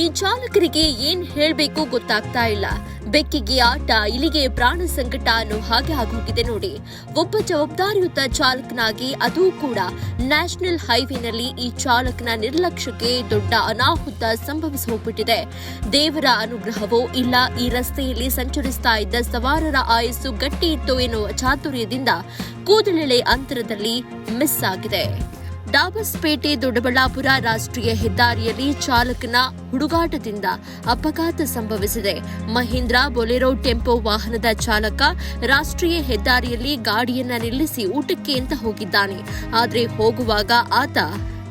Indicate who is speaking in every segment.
Speaker 1: ಈ ಚಾಲಕರಿಗೆ ಏನ್ ಹೇಳ್ಬೇಕು ಗೊತ್ತಾಗ್ತಾ ಇಲ್ಲ. ಬೆಕ್ಕಿಗೆ ಆಟ ಇಲ್ಲಿಗೆ ಪ್ರಾಣ ಸಂಕಟ ಅನ್ನೋ ಹಾಗೆ ಆಗೋಗಿದೆ ನೋಡಿ. ಒಬ್ಬ ಜವಾಬ್ದಾರಿಯುತ ಚಾಲಕನಾಗಿ ಅದೂ ಕೂಡ ನ್ಯಾಷನಲ್ ಹೈವೇನಲ್ಲಿ ಈ ಚಾಲಕನ ನಿರ್ಲಕ್ಷ್ಯಕ್ಕೆ ದೊಡ್ಡ ಅನಾಹುತ ಸಂಭವಿಸಿ ಹೋಗ್ಬಿಟ್ಟಿದೆ. ದೇವರ ಅನುಗ್ರಹವೋ ಇಲ್ಲ, ಈ ರಸ್ತೆಯಲ್ಲಿ ಸಂಚರಿಸ್ತಾ ಇದ್ದ ಸವಾರರ ಆಯಸ್ಸು ಗಟ್ಟಿ ಇತ್ತು ಎನ್ನುವ ಚಾತುರ್ಯದಿಂದ ಕೂದಲೆಳೆ ಅಂತರದಲ್ಲಿ ಮಿಸ್ ಆಗಿದೆ. ಡಾಬಸ್ಪೇಟೆ ದೊಡ್ಡಬಳ್ಳಾಪುರ ರಾಷ್ಟ್ರೀಯ ಹೆದ್ದಾರಿಯಲ್ಲಿ ಚಾಲಕನ ಹುಡುಗಾಟದಿಂದ ಅಪಘಾತ ಸಂಭವಿಸಿದೆ. ಮಹೀಂದ್ರ ಬೊಲೆರೋ ಟೆಂಪೋ ವಾಹನದ ಚಾಲಕ ರಾಷ್ಟ್ರೀಯ ಹೆದ್ದಾರಿಯಲ್ಲಿ ಗಾಡಿಯನ್ನ ನಿಲ್ಲಿಸಿ ಊಟಕ್ಕೆ ಅಂತ ಹೋಗಿದ್ದಾನೆ. ಆದರೆ ಹೋಗುವಾಗ ಆತ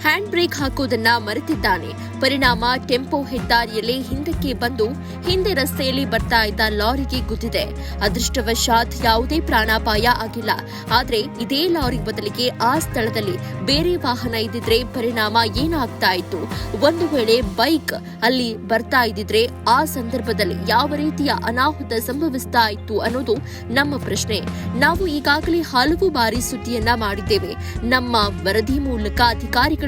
Speaker 1: ಹ್ಯಾಂಡ್ ಬ್ರೇಕ್ ಹಾಕೋದನ್ನ ಮರೆತಿದ್ದಾನೆ. ಪರಿಣಾಮ ಟೆಂಪೋ ಹೆದ್ದಾರಿಯಲ್ಲಿ ಹಿಂದಕ್ಕೆ ಬಂದು ಹಿಂದೆ ರಸ್ತೆಯಲ್ಲಿ ಬರ್ತಾ ಇದ್ದ ಲಾರಿಗೆ ಗುದ್ದಿದೆ. ಅದೃಷ್ಟವಶಾತ್ ಯಾವುದೇ ಪ್ರಾಣಾಪಾಯ ಆಗಿಲ್ಲ. ಆದ್ರೆ ಇದೇ ಲಾರಿ ಬದಲಿಗೆ ಆ ಸ್ಥಳದಲ್ಲಿ ಬೇರೆ ವಾಹನ ಇದ್ದಿದ್ರೆ ಪರಿಣಾಮ ಏನಾಗ್ತಾ ಇತ್ತು? ಒಂದು ವೇಳೆ ಬೈಕ್ ಅಲ್ಲಿ ಬರ್ತಾ ಇದ್ದಿದ್ರೆ ಆ ಸಂದರ್ಭದಲ್ಲಿ ಯಾವ ರೀತಿಯ ಅನಾಹುತ ಸಂಭವಿಸ್ತಾ ಇತ್ತು ಅನ್ನೋದು ನಮ್ಮ ಪ್ರಶ್ನೆ. ನಾವು ಈಗಾಗಲೇ ಹಲವು ಬಾರಿ ಸುದ್ದಿಯನ್ನ ಮಾಡಿದ್ದೇವೆ. ನಮ್ಮ ವರದಿ ಮೂಲಕ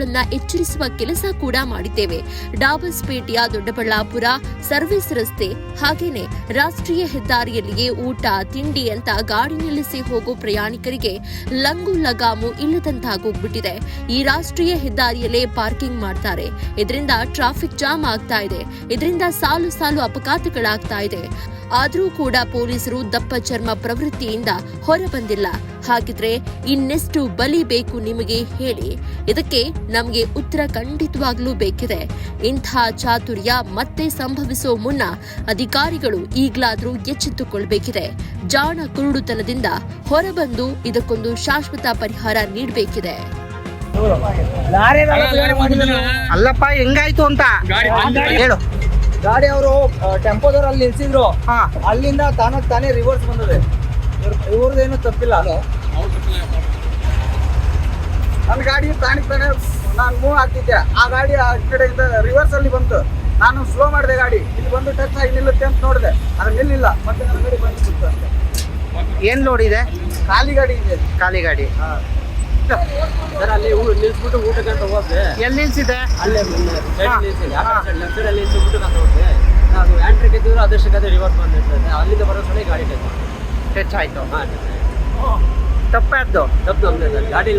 Speaker 1: ಅಧಿಕಾರಿಗಳನ್ನ ಎಚ್ಚರಿಸುವ ಕೆಲಸ ಕೂಡ ಮಾಡಿದ್ದೇವೆ. ಡಾಬಸ್ಪೇಟೆಯ ದೊಡ್ಡಬಳ್ಳಾಪುರ ಸರ್ವಿಸ್ ರಸ್ತೆ ಹಾಗೇನೆ ರಾಷ್ಟ್ರೀಯ ಹೆದ್ದಾರಿಯಲ್ಲಿಯೇ ಊಟ, ತಿಂಡಿ ಅಂತ ಗಾಡಿ ನಿಲ್ಲಿಸಿ ಹೋಗೋ ಪ್ರಯಾಣಿಕರಿಗೆ ಲಂಗು ಲಗಾಮು ಇಲ್ಲದಂತಾಗೋಗ್ಬಿಟ್ಟಿದೆ. ಈ ರಾಷ್ಟ್ರೀಯ ಹೆದ್ದಾರಿಯಲ್ಲೇ ಪಾರ್ಕಿಂಗ್ ಮಾಡ್ತಾರೆ. ಇದರಿಂದ ಟ್ರಾಫಿಕ್ ಜಾಮ್ ಆಗ್ತಾ ಇದೆ. ಇದರಿಂದ ಸಾಲು ಸಾಲು ಅಪಘಾತಗಳಾಗ್ತಾ ಇದೆ. ಆದರೂ ಕೂಡ ಪೊಲೀಸರು ದಪ್ಪ ಚರ್ಮ ಪ್ರವೃತ್ತಿಯಿಂದ ಹೊರಬಂದಿಲ್ಲ. ಹಾಗಿದ್ರೆ ಇನ್ನೆಷ್ಟು ಬಲಿ ಬೇಕು ನಿಮಗೆ ಹೇಳಿ. ಇದಕ್ಕೆ ನಮಗೆ ಉತ್ತರ ಖಂಡಿತವಾಗ್ಲೂ ಬೇಕಿದೆ. ಇಂಥ ಚಾತುರ್ಯ ಮತ್ತೆ ಸಂಭವಿಸೋ ಮುನ್ನ ಅಧಿಕಾರಿಗಳು ಈಗಲಾದರೂ ಎಚ್ಚೆತ್ತುಕೊಳ್ಬೇಕಿದೆ. ಜಾಣ ಕುರುಡುತನದಿಂದ ಹೊರಬಂದು ಇದಕ್ಕೊಂದು ಶಾಶ್ವತ ಪರಿಹಾರ ನೀಡಬೇಕಿದೆ.
Speaker 2: ಅಲ್ಲಪ್ಪ ಹೆಂಗಾಯ್ತು ಅಂತ? ಹೇಳು.
Speaker 3: ಗಾಡಿ ಅವರು ಟೆಂಪೋದವ್ರು ಅಲ್ಲಿ ನಿಲ್ಸಿದ್ರು.
Speaker 2: ಹಾ.
Speaker 3: ಅಲ್ಲಿಂದ ತಾನ ತಾನೇ ರಿವರ್ಸ್ ಬಂದದೆ. ಇವ್ರದ್ದೇನು ತಪ್ಪಿಲ್ಲ. ನನ್ನ ಗಾಡಿ ತಾನಿಗೆ ತಾನೇ ನಾನು ಮೂವ್ ಆಗ್ತಿದ್ದೆ. ಆ ಗಾಡಿ ಆ ಕಡೆಯಿಂದ ರಿವರ್ಸ್ ಅಲ್ಲಿ ಬಂತು. ನಾನು ಸ್ಲೋ ಮಾಡಿದೆ ಗಾಡಿ. ಇಲ್ಲಿ ಬಂದು ಟಚ್ ಆಗಿ ನಿಲ್ಲುತ್ತೆ ಅಂತ ನೋಡಿದೆ. ಅದು ನಿಲ್ಲಿಲ್ಲ. ಮತ್ತೆ ನನ್ನ ಗಾಡಿ ಬಂದು ಬಿಡ್ತು ಏನು
Speaker 2: ಏನ್ ಲೋಡ್ ಇದೆ?
Speaker 3: ಖಾಲಿ ಗಾಡಿ ಇದೆ.
Speaker 2: ಖಾಲಿ ಗಾಡಿ.
Speaker 3: ಸರ್ ಅಲ್ಲಿ ನಿಲ್ಸ್ಬಿಟ್ಟು ಊಟಕ್ಕೆ ಅಂತ ಹೋದ್ರೆ
Speaker 2: ಎಲ್ಲಿ ನಿಲ್ಸಿದೆ
Speaker 3: ಅಲ್ಲೇ
Speaker 2: ಹಾ. ಹಾ.
Speaker 3: ಲೆಫ್ಟ್ ಸೈಡ್ ಅಲ್ಲಿ ನಿಲ್ಸ್ಬಿಟ್ಟು ಅಂತ ಹೋದ್ರೆ ನಾವು ಆಂಟ್ರಿಕ್ ಇದ್ದಿದ್ರು ಅದಷ್ಟಕ್ಕೆ ರಿವರ್ಸ್ ಬಂದಿರ್ತದೆ. ಅಲ್ಲಿಂದ ಬರೋ ಸಲ ಗಾಡಿ ಟಚ್
Speaker 2: ಟಚ್ ಆಯ್ತು.
Speaker 3: ಮಾಡಿ
Speaker 2: ತಪ್ಪಾದ್ದು
Speaker 3: ತಪ್ಪು ಗಾಡಿ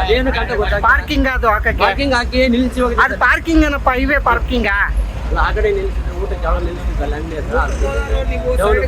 Speaker 3: ಅದೇನು ಗೊತ್ತಾಗ
Speaker 2: ಪಾರ್ಕಿಂಗ್ ಅದು ಹಾಕಕ್ಕೆ.
Speaker 3: ಪಾರ್ಕಿಂಗ್ ಹಾಕಿ ನಿಲ್ಸಿ ಹೋಗಿ
Speaker 2: ಅದು ಪಾರ್ಕಿಂಗ್ ಏನಪ್ಪ ಹೈವೇ ಪಾರ್ಕಿಂಗ್
Speaker 3: ಆ? ಕಡೆ ನಿಲ್ಸಿದ್ರೆ ಊಟಕ್ಕೆ ಯಾವ ನಿಲ್ಸಿದ್ದಲ್ಲ ಅಂಗಡಿ ಹತ್ರ ಡೌನ್